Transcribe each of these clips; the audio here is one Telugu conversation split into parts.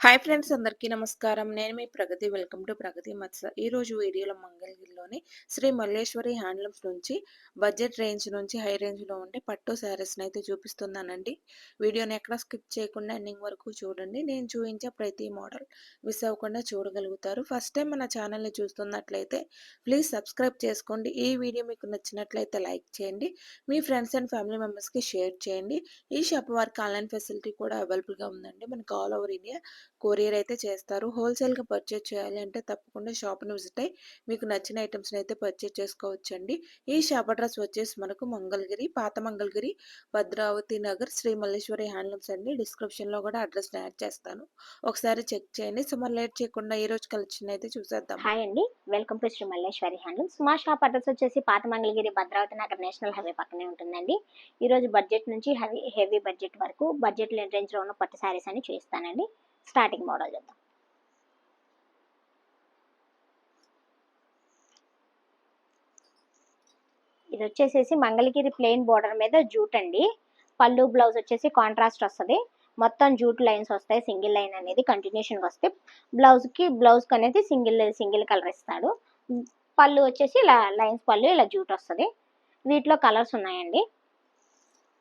హాయ్ ఫ్రెండ్స్ అందరికీ నమస్కారం. నేను మీ ప్రగతి. వెల్కమ్ టు ప్రగతి మత్స ఈరోజు వీడియోలో మంగళగిరిలోని శ్రీ మల్లేశ్వరి హ్యాండ్లూమ్స్ నుంచి బడ్జెట్ రేంజ్ నుంచి హై రేంజ్లో ఉండే పట్టు శారీస్ని అయితే చూపిస్తున్నానండి. వీడియోని ఎక్కడ స్కిప్ చేయకుండా ఎండింగ్ వరకు చూడండి. నేను చూపించే ప్రతి మోడల్ మిస్ అవ్వకుండా చూడగలుగుతారు. ఫస్ట్ టైం మన ఛానల్ని చూస్తున్నట్లయితే ప్లీజ్ సబ్స్క్రైబ్ చేసుకోండి. ఈ వీడియో మీకు నచ్చినట్లయితే లైక్ చేయండి. మీ ఫ్రెండ్స్ అండ్ ఫ్యామిలీ మెంబర్స్కి షేర్ చేయండి. ఈ షాప్ వారికి ఆన్లైన్ ఫెసిలిటీ కూడా అవైలబుల్గా ఉందండి. మనకు ఆల్ ఓవర్ ఇండియా కొరియర్ అయితే చేస్తారు. హోల్సేల్గా పర్చేజ్ చేయాలి అంటే తప్పకుండా షాప్ను విజిట్ అయ్యి మీకు నచ్చిన ఐటమ్స్ని అయితే పర్చేజ్ చేసుకోవచ్చండి. ఈ షాప్ అడ్రస్ వచ్చేసి మనకు మంగళగిరి పాత మంగళగిరి భద్రావతి నగర్ శ్రీ మల్లేశ్వరి హ్యాండ్లూమ్స్ అండి. డిస్క్రిప్షన్లో కూడా అడ్రస్ యాడ్ చేస్తాను. ఒకసారి చెక్ చేయండి. సో మరి లేట్ చేయకుండా ఈ రోజు కలెక్షన్ అయితే చూసేద్దాం. హాయ్ అండి. Welcome to Sri Malleswari handlooms. మా షాప్ అడ్రస్ వచ్చేసి పాత మంగళగిరి భద్రావతి నగర్ నేషనల్ హైవే పక్కనే ఉంటుందండి. ఈ రోజు బడ్జెట్ నుంచి హెవీ హెవీ బడ్జెట్ వరకు బడ్జెట్ రేంజ్లో ఉన్న పట్టు శారీస్ అని చూపిస్తానండి. స్టార్టింగ్ మోడల్ చూద్దాం. ఇది వచ్చేసేసి మంగళగిరి ప్లెయిన్ బోర్డర్ మీద జూట్ అండి. పళ్ళు బ్లౌజ్ వచ్చేసి కాంట్రాస్ట్ వస్తుంది. మొత్తం జూట్ లైన్స్ వస్తాయి సింగిల్ లైన్ అనేది కంటిన్యూషన్కి వస్తే బ్లౌజ్కి బ్లౌజ్కి అనేది సింగిల్ సింగిల్ కలర్ ఇస్తాడు. పళ్ళు వచ్చేసి ఇలా లైన్స్ పళ్ళు ఇలా జూట్ వస్తుంది. వీటిలో కలర్స్ ఉన్నాయండి.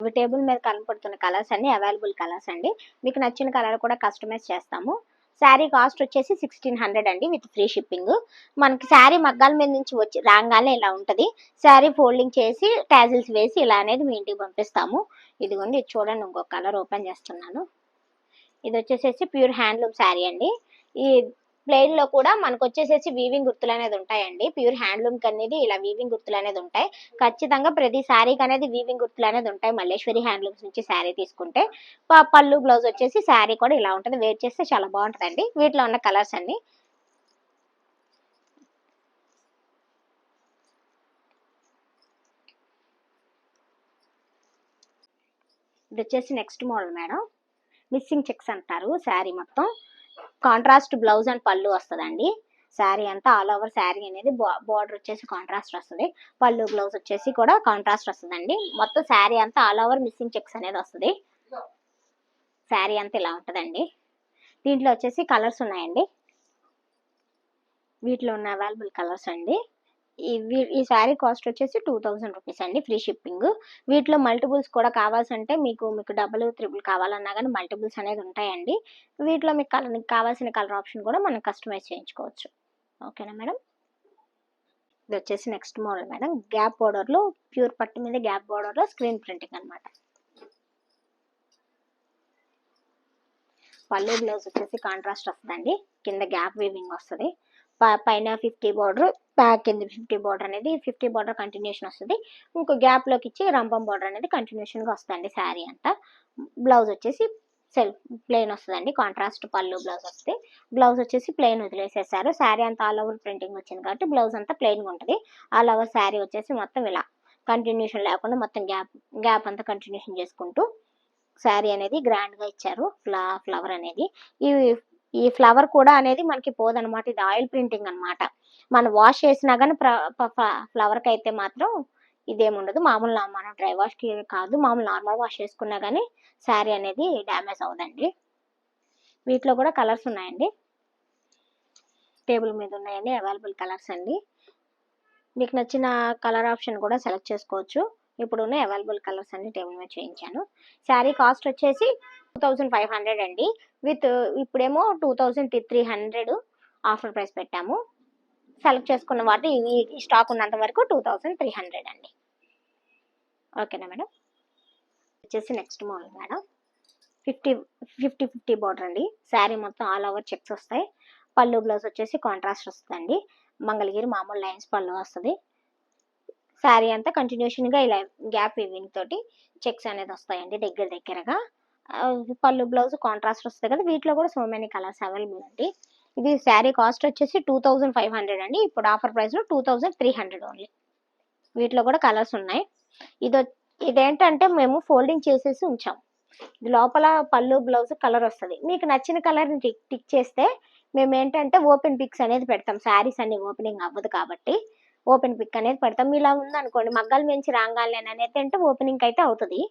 ఇవి టేబుల్ మీద కనపడుతున్న కలర్స్ అన్ని అవైలబుల్ కలర్స్ అండి. మీకు నచ్చిన కలర్ కూడా కస్టమైజ్ చేస్తాము. శారీ కాస్ట్ వచ్చేసి సిక్స్టీన్ హండ్రెడ్ అండి విత్ ఫ్రీ షిప్పింగ్. మనకి శారీ మగ్గాల మీద నుంచి వచ్చి రాగానే ఇలా ఉంటుంది. శారీ ఫోల్డింగ్ చేసి ట్యాజిల్స్ వేసి ఇలా అనేది మీ ఇంటికి పంపిస్తాము. ఇదిగోండి ఇది చూడండి ఇంకో కలర్ ఓపెన్ చేస్తున్నాను. ఇది వచ్చేసేసి ప్యూర్ హ్యాండ్లూమ్ శారీ అండి. ఈ ప్లెయిన్లో కూడా మనకు వచ్చేసేసి వీవింగ్ గుర్తులు అనేది ఉంటాయండి. ప్యూర్ హ్యాండ్లూమ్ అనేది ఇలా వీవింగ్ గుర్తులు అనేది ఉంటాయి. ఖచ్చితంగా ప్రతి శారీకి అనేది వీవింగ్ గుర్తులు అనేది ఉంటాయి. మల్లేశ్వరి హ్యాండ్లూమ్స్ నుంచి శారీ తీసుకుంటే. ప- పళ్ళు బ్లౌజ్ వచ్చేసి శారీ కూడా ఇలా ఉంటుంది. వేర్ చేస్తే చాలా బాగుంటుందండి. వీటిలో ఉన్న కలర్స్ అన్ని. ఇది వచ్చేసి next model madam. Missing checks అంటారు శారీ మొత్తం. కాంట్రాస్ట్ బ్లౌజ్ అండ్ పళ్ళు వస్తుందండి. శారీ అంతా ఆల్ ఓవర్ శారీ అనేది బార్డర్ వచ్చేసి కాంట్రాస్ట్ వస్తుంది. పళ్ళు బ్లౌజ్ వచ్చేసి కూడా కాంట్రాస్ట్ వస్తుందండి. మొత్తం శారీ అంతా ఆల్ ఓవర్ మిస్సింగ్ చెక్స్ అనేది వస్తుంది. శారీ అంతా ఇలా ఉంటుందండి. దీంట్లో వచ్చేసి కలర్స్ ఉన్నాయండి. వీటిలో ఉన్న అవైలబుల్ కలర్స్ అండి. ఇవి ఈ శారీ కాస్ట్ వచ్చేసి టూ థౌజండ్ రూపీస్ అండి ఫ్రీ షిప్పింగ్. వీటిలో మల్టిపుల్స్ కూడా కావాల్సంటే మీకు మీకు డబుల్ త్రిబుల్ కావాలన్నా కానీ మల్టిపుల్స్ అనేది ఉంటాయండి. వీటిలో మీకు కలర్ మీకు కావాల్సిన కలర్ ఆప్షన్ కూడా మనం కస్టమైజ్ చేయించుకోవచ్చు. ఓకేనా మేడం? ఇది వచ్చేసి నెక్స్ట్ మోడల్ మేడం. గ్యాప్ బోర్డర్లో ప్యూర్ పట్టు మీద గ్యాప్ బోర్డర్లో స్క్రీన్ ప్రింటింగ్ అన్నమాట. పళ్ళు బ్లౌజ్ వచ్చేసి కాంట్రాస్ట్ వస్తుందండి. కింద గ్యాప్ వీవింగ్ వస్తుంది. పైన ఫిఫ్టీ బార్డర్ బ్యాక్ కింద ఫిఫ్టీ బార్డర్ అనేది ఫిఫ్టీ బార్డర్ కంటిన్యూషన్ వస్తుంది. ఇంకో గ్యాప్లోకి ఇచ్చి రంపం బార్డర్ అనేది కంటిన్యూషన్గా వస్తుంది శారీ అంతా. బ్లౌజ్ వచ్చేసి సెల్ఫ్ ప్లెయిన్ వస్తుందండి. కాంట్రాస్ట్ పళ్ళు బ్లౌజ్ వస్తే బ్లౌజ్ వచ్చేసి ప్లెయిన్ వదిలేసేసారు. శారీ అంతా ఆల్ ఓవర్ ప్రింటింగ్ వచ్చింది కాబట్టి బ్లౌజ్ అంతా ప్లెయిన్గా ఉంటుంది. ఆల్ ఓవర్ శారీ వచ్చేసి మొత్తం ఇలా కంటిన్యూషన్ లేకుండా మొత్తం గ్యాప్ గ్యాప్ అంతా కంటిన్యూషన్ చేసుకుంటూ శారీ అనేది గ్రాండ్గా ఇచ్చారు. ఫ్లా ఫ్లవర్ అనేది. ఈ ఈ ఫ్లవర్ కూడా అనేది మనకి పోదనమాట. ఇది ఆయిల్ ప్రింటింగ్ అన్నమాట. మనం వాష్ చేసినా కానీ ఫ్లవర్కి అయితే మాత్రం ఇదేముండదు మామూలు మనం డ్రై వాష్కి కాదు మామూలు నార్మల్ వాష్ చేసుకున్నా కానీ శారీ అనేది డ్యామేజ్ అవ్వదండి. వీటిలో కూడా కలర్స్ ఉన్నాయండి. టేబుల్ మీద ఉన్నాయండి అవైలబుల్ కలర్స్ అండి. మీకు నచ్చిన కలర్ ఆప్షన్ కూడా సెలెక్ట్ చేసుకోవచ్చు. ఇప్పుడున్న అవైలబుల్ కలర్స్ అన్ని టేబుల్ మీద చేయించాను. శారీ కాస్ట్ వచ్చేసి టూ థౌజండ్ ఫైవ్ హండ్రెడ్ అండి. విత్ ఇప్పుడేమో two thousand three hundred offer price పెట్టాము. సెలెక్ట్ చేసుకున్న వాటి స్టాక్ ఉన్నంత వరకు టూ థౌజండ్ త్రీ హండ్రెడ్ అండి. ఓకేనా మేడం? వచ్చేసి next model madam. Fifty fifty fifty border అండి. శారీ మొత్తం ఆల్ ఓవర్ చెక్స్ వస్తాయి. పళ్ళు బ్లౌజ్ వచ్చేసి కాంట్రాస్ట్ వస్తుందండి. మంగళగిరి మామూలు లైన్స్ పళ్ళు వస్తుంది. శారీ అంతా కంటిన్యూషన్గా ఇలా గ్యాప్ వీవింగ్ తోటి చెక్స్ అనేది వస్తాయండి దగ్గర దగ్గరగా. పళ్ళు బ్లౌజ్ కాంట్రాస్ట్ వస్తుంది కదా వీటిలో కూడా సో మెనీ కలర్స్ అవైలబుల్ అండి. ఇది శారీ కాస్ట్ వచ్చేసి టూ థౌజండ్ ఫైవ్ హండ్రెడ్ అండి. ఇప్పుడు offer price two thousand three hundred only వీటిలో కూడా కలర్స్ ఉన్నాయి. ఇది ఇదేంటంటే మేము ఫోల్డింగ్ చేసేసి ఉంచాం. ఇది లోపల పళ్ళు బ్లౌజ్ కలర్ వస్తుంది. మీకు నచ్చిన కలర్ని టిక్ టిక్ చేస్తే మేము ఏంటంటే ఓపెన్ పిక్స్ అనేది పెడతాం. శారీస్ అన్ని ఓపెనింగ్ అవ్వదు కాబట్టి ఓపెన్ పిక్ అనేది పెడతాం. ఇలా ఉందనుకోండి మగ్గాల మించి రాగాలి అనేది అంటే ఓపెనింగ్ అయితే అవుతుంది.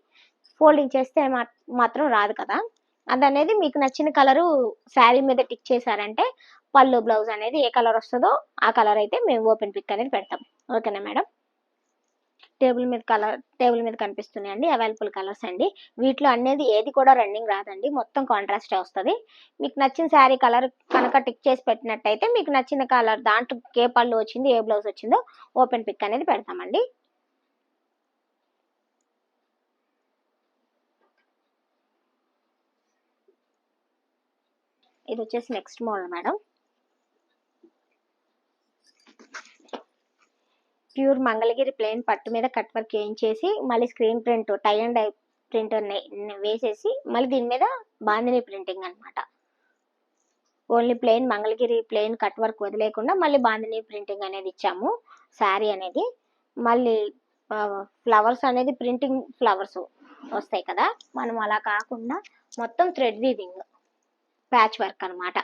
ఫోల్డింగ్ చేస్తే మా- మాత్రం రాదు కదా. అది అనేది మీకు నచ్చిన కలరు శారీ మీద టిక్ చేశారంటే పళ్ళు బ్లౌజ్ అనేది ఏ కలర్ వస్తుందో ఆ కలర్ అయితే మేము ఓపెన్ పిక్ అనేది పెడతాం. ఓకేనా మేడం? టేబుల్ మీద కలర్ టేబుల్ మీద కనిపిస్తున్నాయండి అవైలబుల్ కలర్స్ అండి. వీటిలో అనేది ఏది కూడా రన్నింగ్ రాదండి. మొత్తం కాంట్రాస్ట్ వస్తుంది. మీకు నచ్చిన శారీ కలర్ కనుక టిక్ చేసి పెట్టినట్టయితే మీకు నచ్చిన కలర్ దాంట్లో ఏ పళ్ళు వచ్చింది ఏ బ్లౌజ్ వచ్చిందో ఓపెన్ పిక్ అనేది పెడతామండి. ఇది వచ్చేసి next model madam. Pure Mangalagiri plain పట్టు మీద కట్ వర్క్ చేయించేసి మళ్ళీ screen print tie and dye print వేసేసి మళ్ళీ దీని మీద బాందిని ప్రింటింగ్ అన్నమాట. Only plain Mangalagiri plain cut work వదిలేకుండా మళ్ళీ బాందిని ప్రింటింగ్ అనేది ఇచ్చాము శారీ అనేది. మళ్ళీ ఫ్లవర్స్ అనేది ప్రింటింగ్ ఫ్లవర్స్ వస్తాయి కదా మనం అలా కాకుండా మొత్తం థ్రెడ్ వీవింగ్ ప్యాచ్ వర్క్ అనమాట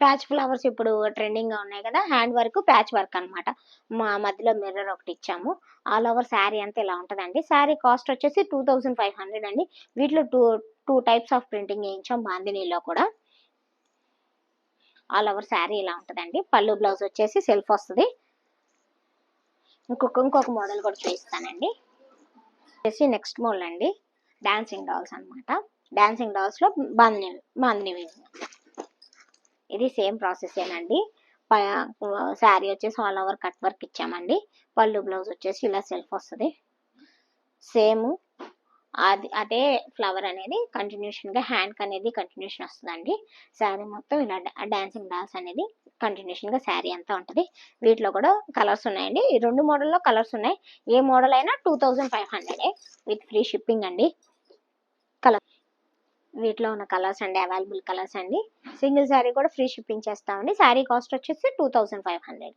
ప్యాచ్ ఫ్లవర్స్ ఇప్పుడు ట్రెండింగ్గా ఉన్నాయి కదా హ్యాండ్ వర్క్ ప్యాచ్ వర్క్ అనమాట మా మధ్యలో మిర్రర్ ఒకటి ఇచ్చాము. ఆల్ ఓవర్ శారీ అంతా ఇలా ఉంటుందండి. శారీ కాస్ట్ వచ్చేసి టూ థౌజండ్ ఫైవ్ హండ్రెడ్ అండి. వీటిలో two two types of printing వేయించాం బాందినీలో కూడా. ఆల్ ఓవర్ శారీ ఇలా ఉంటుందండి. పళ్ళు బ్లౌజ్ వచ్చేసి సెల్ఫ్ వస్తుంది. ఇంకొక ఇంకొక మోడల్ కూడా చూపిస్తానండి. వచ్చేసి నెక్స్ట్ మోడల్ అండి. డాన్సింగ్ డాల్స్ అనమాట డాన్సింగ్ డాల్స్లో లో బాందిని ఇది సేమ్ ప్రాసెస్ ఏనండి. శారీ వచ్చేసి ఆల్ ఓవర్ కట్ వర్క్ ఇచ్చామండి. పళ్ళు బ్లౌజ్ వచ్చేసి ఇలా సెల్ఫ్ వస్తుంది. సేమ్ అది అదే ఫ్లవర్ అనేది కంటిన్యూషన్గా హ్యాండ్కి హ్యాండ్ అనేది కంటిన్యూషన్ వస్తుందండి. శారీ మొత్తం ఇలా డాన్సింగ్ డాల్స్ అనేది కంటిన్యూషన్గా శారీ అంతా ఉంటుంది. వీటిలో కూడా కలర్స్ ఉన్నాయండి. ఈ రెండు మోడల్లో కలర్స్ ఉన్నాయి. ఏ మోడల్ అయినా two thousand five hundred with free shipping అండి. కలర్ వీటిలో ఉన్న కలర్స్ అండి అవైలబుల్ కలర్స్ అండి. సింగిల్ శారీ కూడా ఫ్రీ షిప్పింగ్ చేస్తామండి. శారీ కాస్ట్ వచ్చేసి టూ థౌజండ్ ఫైవ్ హండ్రెడ్.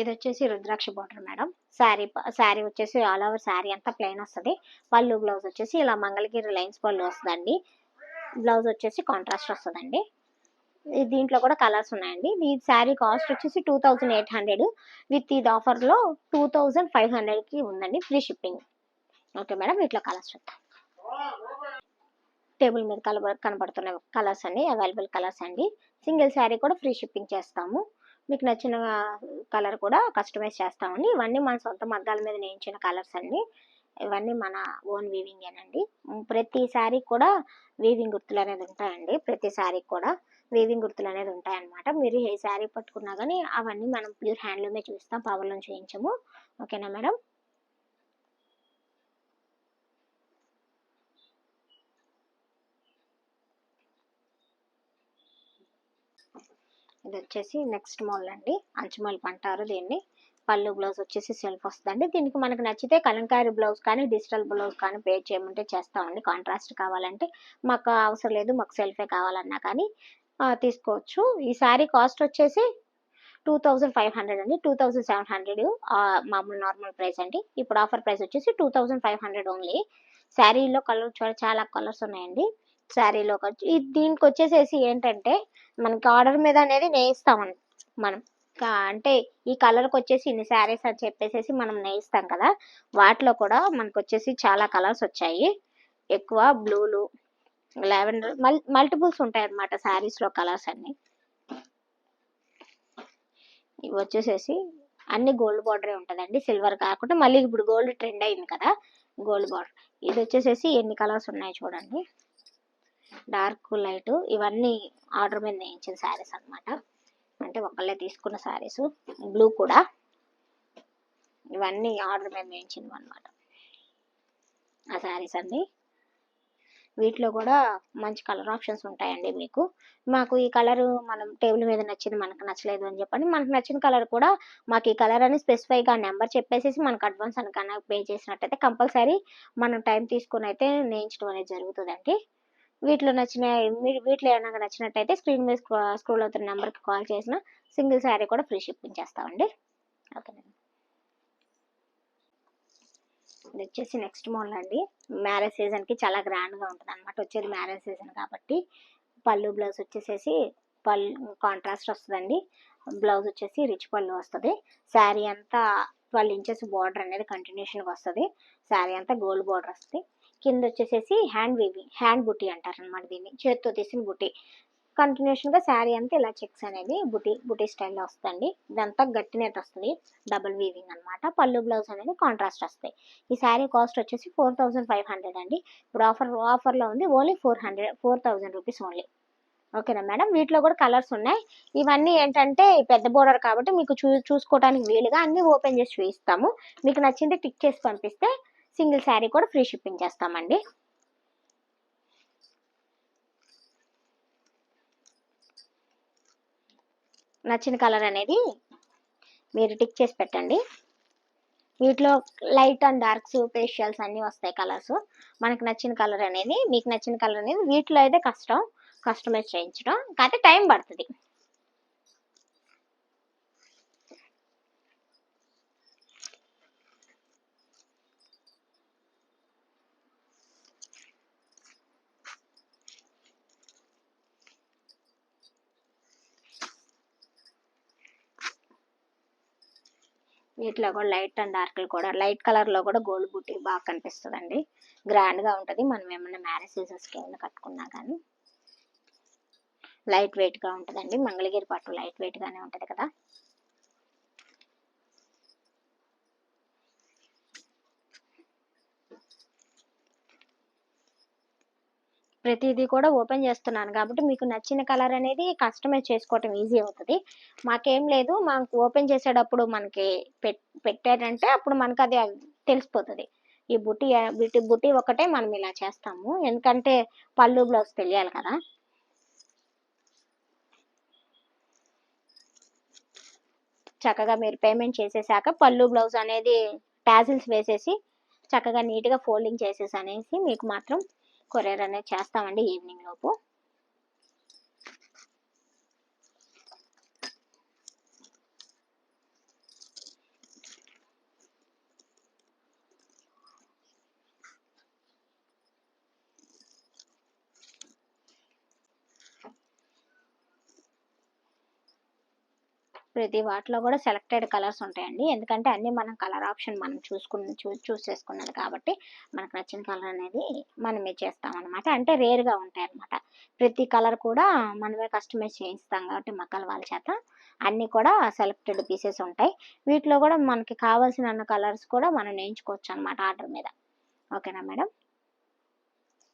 ఇది వచ్చేసి రుద్రాక్ష బార్డర్ మేడం. శారీ శారీ వచ్చేసి ఆల్ ఓవర్ శారీ అంతా ప్లెయిన్ వస్తుంది. పళ్ళు బ్లౌజ్ వచ్చేసి ఇలా మంగళగిరి లైన్స్ పళ్ళు వస్తుందండి. బ్లౌజ్ వచ్చేసి కాంట్రాస్ట్ వస్తుందండి. దీంట్లో కూడా కలర్స్ ఉన్నాయండి. ఈ శారీ కాస్ట్ వచ్చేసి two thousand eight hundred. With ఇది ఆఫర్లో టూ థౌజండ్ ఫైవ్ హండ్రెడ్కి ఉందండి. Free shipping. ఓకే మేడం వీటిలో కలర్స్ చూద్దాం. టేబుల్ మీద కలబ కనబడుతున్న కలర్స్ అండి అవైలబుల్ కలర్స్ అండి. సింగిల్ శారీ కూడా ఫ్రీ షిప్పింగ్ చేస్తాము. మీకు నచ్చిన కలర్ కూడా కస్టమైజ్ చేస్తామండి. ఇవన్నీ మన సొంత మగ్గాల మీద నేయించిన కలర్స్ అండి. ఇవన్నీ మన ఓన్ వీవింగేనండి. ప్రతి శారీ కూడా వీవింగ్ గుర్తులు అనేది ఉంటాయండి. ప్రతి శారీ కూడా వీవింగ్ గుర్తులు అనేది ఉంటాయన్నమాట. మీరు ఏ శారీ పట్టుకున్నా కానీ అవన్నీ మనం ప్యూర్ హ్యాండ్లూమే చూస్తాం పవర్లో చేయించము. ఓకేనా మేడం ఇది వచ్చేసి నెక్స్ట్ మాల్ అండి. అంచుమల్ అంటారు దీన్ని. పళ్ళు బ్లౌజ్ వచ్చేసి సెల్ఫ్ వస్తుందండి. దీనికి మనకు నచ్చితే కలంకారీ బ్లౌజ్ కానీ డిజిటల్ బ్లౌజ్ కానీ పే చేయమంటే చేస్తామండి. కాంట్రాస్ట్ కావాలంటే మాకు అవసరం లేదు మాకు సెల్ఫే కావాలన్నా కానీ. తీసుకోవచ్చు. ఈ శారీ కాస్ట్ వచ్చేసి టూ థౌజండ్ ఫైవ్ హండ్రెడ్ అండి. టూ థౌజండ్ సెవెన్ హండ్రెడ్ మామూలు నార్మల్ ప్రైస్ అండి. ఇప్పుడు ఆఫర్ ప్రైస్ వచ్చేసి two thousand five hundred only. శారీలో కలర్ చాలా కలర్స్ ఉన్నాయండి. శారీలో దీనికి వచ్చేసేసి ఏంటంటే మనకి ఆర్డర్ మీద అనేది నేయిస్తాం మనం. అంటే ఈ కలర్కి వచ్చేసి ఇన్ని శారీస్ అని చెప్పేసి మనం నేయిస్తాం కదా. వాటిలో కూడా మనకు వచ్చేసి చాలా కలర్స్ వచ్చాయి. ఎక్కువ బ్లూలు లావెండర్ మల్ మల్టిపుల్స్ ఉంటాయి అన్నమాట శారీస్లో కలర్స్ అన్ని. ఇవి వచ్చేసేసి అన్ని గోల్డ్ బార్డరే ఉంటుందండి సిల్వర్ కాకుండా మళ్ళీ ఇప్పుడు గోల్డ్ ట్రెండ్ అయింది కదా గోల్డ్ బార్డర్. ఇది వచ్చేసేసి ఎన్ని కలర్స్ ఉన్నాయి చూడండి. డార్క్ లైట్ ఇవన్నీ ఆర్డర్ మీద నేయించిన శారీస్ అన్నమాట. అంటే ఒకళ్ళే తీసుకున్న శారీస్ బ్లూ కూడా. ఇవన్నీ ఆర్డర్ మీద నేయించినవి అనమాట ఆ శారీస్ అండి వీటిలో కూడా మంచి కలర్ ఆప్షన్స్ ఉంటాయండి మీకు. మాకు ఈ కలర్ మనం టేబుల్ మీద నచ్చింది మనకు నచ్చలేదు అని చెప్పండి. మనకు నచ్చిన కలర్ కూడా మాకు ఈ కలర్ అని స్పెసిఫైగా నెంబర్ చెప్పేసి మనకు అడ్వాన్స్ అని కన్నా పే చేసినట్టయితే కంపల్సరీ మనం టైం తీసుకుని అయితే నేయించడం అనేది జరుగుతుందండి. వీటిలో నచ్చిన మీ- వీటిలో ఏమైనా నచ్చినట్టయితే స్క్రీన్ మీద స్క్రోల్ అవుతున్న నెంబర్కి కాల్ చేసిన సింగిల్ శారీ కూడా ఫ్రీ షిప్పింగ్ చేస్తామండి. ఓకేనండి. ఇది వచ్చేసి నెక్స్ట్ మోడల్ అండి. మ్యారేజ్ సీజన్కి చాలా గ్రాండ్గా ఉంటుంది అనమాట వచ్చేది మ్యారేజ్ సీజన్ కాబట్టి పళ్ళు బ్లౌజ్ వచ్చేసేసి పళ్ళు కాంట్రాస్ట్ వస్తుందండి. బ్లౌజ్ వచ్చేసి రిచ్ పళ్ళు వస్తుంది. శారీ అంతా ట్వెల్వ్ ఇంచెస్ బార్డర్ అనేది కంటిన్యూషన్గా వస్తుంది. శారీ అంతా గోల్డ్ బార్డర్ వస్తుంది. కింద వచ్చేసేసి హ్యాండ్ వీవింగ్ హ్యాండ్ బుట్టి అంటారు అనమాట దీన్ని. చేతితో తీసిన బుట్టి కంటిన్యూషన్గా శారీ అంతా ఇలా చెక్స్ అనేది బుటీ బుటీ స్టైల్లో వస్తుంది. ఇదంతా గట్టి నెట్ వస్తుంది. డబుల్ వీవింగ్ అనమాట పళ్ళు బ్లౌజ్ అనేది కాంట్రాస్ట్ వస్తాయి. ఈ శారీ కాస్ట్ వచ్చేసి ఫోర్ థౌజండ్ ఫైవ్ హండ్రెడ్ అండి. ఇప్పుడు ఆఫర్ ఆఫర్లో ఉంది only four hundred four thousand rupees only ఓకేనా మేడం? వీటిలో కూడా కలర్స్ ఉన్నాయి. ఇవన్నీ ఏంటంటే పెద్ద బోర్డర్ కాబట్టి మీకు చూ చూసుకోవడానికి వీలుగా అన్ని ఓపెన్ చేసి చూపిస్తాము. మీకు నచ్చింది టిక్ చేసి పంపిస్తే సింగిల్ శారీ కూడా ఫ్రీ షిప్పింగ్ చేస్తామండి. నచ్చిన కలర్ అనేది మీరు టిక్ చేసి పెట్టండి. వీటిలో లైట్ అండ్ డార్క్స్ ఫేషియల్స్ అన్నీ వస్తాయి కలర్స్. మనకు నచ్చిన కలర్ అనేది మీకు నచ్చిన కలర్ అనేది వీటిలో అయితే కష్టం కస్టమైజ్ చేయించడం. కాకపోతే టైం పడుతుంది. వీటిలో కూడా లైట్ అండ్ డార్క్ కూడా లైట్ కలర్లో కూడా గోల్డ్ బూటీ బాగా కనిపిస్తుంది అండి గ్రాండ్గా ఉంటది. మనం ఏమన్నా మ్యారేజ్ సీజన్స్కి ఏమైనా కట్టుకున్నా కానీ లైట్ వెయిట్గా ఉంటదండి. మంగళగిరి పట్టు లైట్ వెయిట్ గానే ఉంటది కదా. ప్రతిదీ కూడా ఓపెన్ చేస్తున్నాను. కాబట్టి మీకు నచ్చిన కలర్ అనేది కస్టమైజ్ చేసుకోవటం ఈజీ అవుతుంది. మాకేం లేదు మాకు ఓపెన్ చేసేటప్పుడు మనకి పెట్ పెట్టారంటే అప్పుడు మనకు అది తెలిసిపోతుంది. ఈ బుట్టి బుట్టి బుట్టి ఒకటే మనం ఇలా చేస్తాము. ఎందుకంటే పళ్ళు బ్లౌజ్ తెలియాలి కదా. చక్కగా మీరు పేమెంట్ చేసేసాక పళ్ళు బ్లౌజ్ అనేది టాజిల్స్ వేసేసి చక్కగా నీట్గా ఫోల్డింగ్ చేసేసి అనేసి మీకు మాత్రం కొరియర్ అనేది చేస్తామండి ఈవినింగ్ లోపు. ప్రతి వాటిలో కూడా సెలెక్టెడ్ కలర్స్ ఉంటాయండి. ఎందుకంటే అన్ని మనం కలర్ ఆప్షన్ మనం చూసుకుని చూ చూస్ చేసుకున్నది కాబట్టి మనకు నచ్చిన కలర్ అనేది మనమే చేస్తాం అనమాట అంటే రేర్గా ఉంటాయి అనమాట ప్రతి కలర్ కూడా మనమే కస్టమైజ్ చేయిస్తాం కాబట్టి మక్కల వాళ్ళ చేత అన్నీ కూడా సెలెక్టెడ్ పీసెస్ ఉంటాయి. వీటిలో కూడా మనకి కావాల్సిన కలర్స్ కూడా మనం నేర్చుకోవచ్చు అనమాట ఆర్డర్ మీద ఓకేనా మేడం?